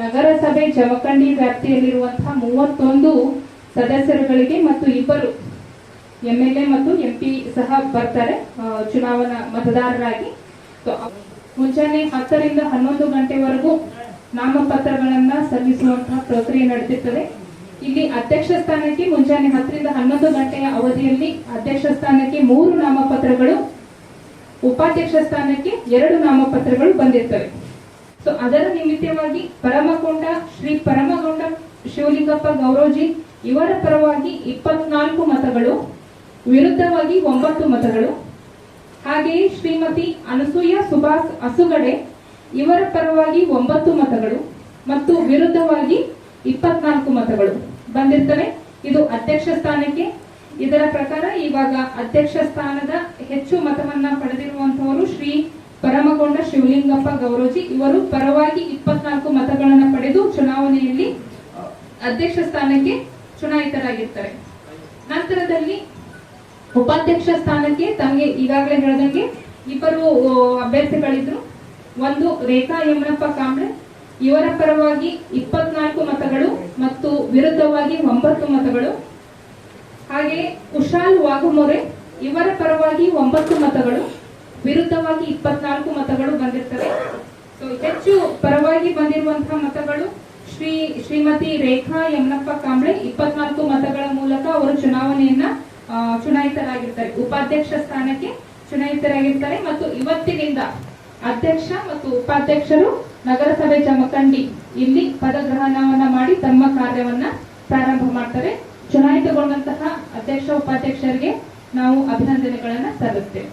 ನಗರಸಭೆ ಜಮಖಂಡಿ ವ್ಯಾಪ್ತಿಯಲ್ಲಿರುವಂತಹ ಮೂವತ್ತೊಂದು ಸದಸ್ಯರುಗಳಿಗೆ ಮತ್ತು ಇಬ್ಬರು ಎಂ ಎಲ್ ಎ ಮತ್ತು ಎಂ ಪಿ ಸಹ ಬರ್ತಾರೆ ಚುನಾವಣಾ ಮತದಾರರಾಗಿ. ಮುಂಜಾನೆ ಹತ್ತರಿಂದ ಹನ್ನೊಂದು ಗಂಟೆವರೆಗೂ ನಾಮಪತ್ರಗಳನ್ನ ಸಲ್ಲಿಸುವಂತಹ ಪ್ರಕ್ರಿಯೆ ನಡೆದಿರ್ತದೆ ಇಲ್ಲಿ ಅಧ್ಯಕ್ಷ ಸ್ಥಾನಕ್ಕೆ ಮುಂಜಾನೆ ಹತ್ತರಿಂದ ಹನ್ನೊಂದು ಗಂಟೆಯ ಅವಧಿಯಲ್ಲಿ ಅಧ್ಯಕ್ಷ ಸ್ಥಾನಕ್ಕೆ ಮೂರು ನಾಮಪತ್ರಗಳು, ಉಪಾಧ್ಯಕ್ಷ ಸ್ಥಾನಕ್ಕೆ ಎರಡು ನಾಮಪತ್ರಗಳು ಬಂದಿರ್ತವೆ. ಸೊ ಅದರ ನಿಮಿತ್ತವಾಗಿ ಪರಮಕೊಂಡ ಶ್ರೀ ಪರಮಗೊಂಡ ಶಿವಲಿಂಗಪ್ಪ ಗೌರೋಜಿ ಇವರ ಪರವಾಗಿ ಇಪ್ಪತ್ನಾಲ್ಕು ಮತಗಳು, ವಿರುದ್ಧವಾಗಿ ಒಂಬತ್ತು ಮತಗಳು. ಹಾಗೆಯೇ ಶ್ರೀಮತಿ ಅನಸೂಯ ಸುಭಾಸ್ ಅಸುಗಡೆ, ಇವರ ಪರವಾಗಿ ಒಂಬತ್ತು ಮತಗಳು ಮತ್ತು ವಿರುದ್ಧವಾಗಿ ಇಪ್ಪತ್ನಾಲ್ಕು ಮತಗಳು. ಬಂದಿರ್ತವೆ. ಇದು ಅಧ್ಯಕ್ಷ ಸ್ಥಾನಕ್ಕೆ. ಇದರ ಪ್ರಕಾರ ಇವಾಗ ಅಧ್ಯಕ್ಷ ಸ್ಥಾನದ ಹೆಚ್ಚು ಮತವನ್ನ ಪಡೆದಿರುವಂತವರು ಶ್ರೀ ಪರಮಗೊಂಡ ಶಿವಲಿಂಗಪ್ಪ ಗೌರೋಜಿ ಇವರು ಪರವಾಗಿ ಇಪ್ಪತ್ನಾಲ್ಕು ಮತಗಳನ್ನು ಪಡೆದು ಚುನಾವಣೆಯಲ್ಲಿ ಅಧ್ಯಕ್ಷ ಸ್ಥಾನಕ್ಕೆ ಚುನಾಯಿತರಾಗಿರ್ತಾರೆ. ನಂತರದಲ್ಲಿ ಉಪಾಧ್ಯಕ್ಷ ಸ್ಥಾನಕ್ಕೆ ತಮಗೆ ಈಗಾಗಲೇ ಹೇಳಿದಂಗೆ ಇಬ್ಬರು ಅಭ್ಯರ್ಥಿಗಳಿದ್ರು. ಒಂದು ರೇಖಾ ಯಮನಪ್ಪ ಕಾಂಬ್ಳೆ ಇವರ ಪರವಾಗಿ ಇಪ್ಪತ್ನಾಲ್ಕು ಮತಗಳು ಮತ್ತು ವಿರುದ್ಧವಾಗಿ ಒಂಬತ್ತು ಮತಗಳು. ಹಾಗೆಯೇ ಕುಶಾಲ್ ವಾಗುಮೊರೆ ಇವರ ಪರವಾಗಿ ಒಂಬತ್ತು ಮತಗಳು. ವಿರುದ್ಧವಾಗಿ ಇಪ್ಪತ್ನಾಲ್ಕು ಮತಗಳು ಬಂದಿರ್ತವೆ. ಸೊ ಹೆಚ್ಚು ಪರವಾಗಿ ಬಂದಿರುವಂತಹ ಮತಗಳು ಶ್ರೀ, ಶ್ರೀಮತಿ ರೇಖಾ ಯಮನಪ್ಪ ಕಾಂಬ್ಳೆ ಇಪ್ಪತ್ನಾಲ್ಕು ಮತಗಳ ಮೂಲಕ ಅವರು ಚುನಾವಣೆಯನ್ನ ಚುನಾಯಿತರಾಗಿರ್ತಾರೆ. ಉಪಾಧ್ಯಕ್ಷ ಸ್ಥಾನಕ್ಕೆ ಚುನಾಯಿತರಾಗಿರ್ತಾರೆ ಮತ್ತು ಇವತ್ತಿನಿಂದ ಅಧ್ಯಕ್ಷ ಮತ್ತು ಉಪಾಧ್ಯಕ್ಷರು ನಗರಸಭೆ ಜಮಖಂಡಿ ಇಲ್ಲಿ ಪದಗ್ರಹಣವನ್ನ ಮಾಡಿ ತಮ್ಮ ಕಾರ್ಯವನ್ನ ಪ್ರಾರಂಭ ಮಾಡ್ತಾರೆ. ಚುನಾಯಿತಗೊಂಡಂತಹ ಅಧ್ಯಕ್ಷ, ಉಪಾಧ್ಯಕ್ಷರಿಗೆ ನಾವು ಅಭಿನಂದನೆಗಳನ್ನ ಸಲ್ಲಿಸ್ತೇವೆ.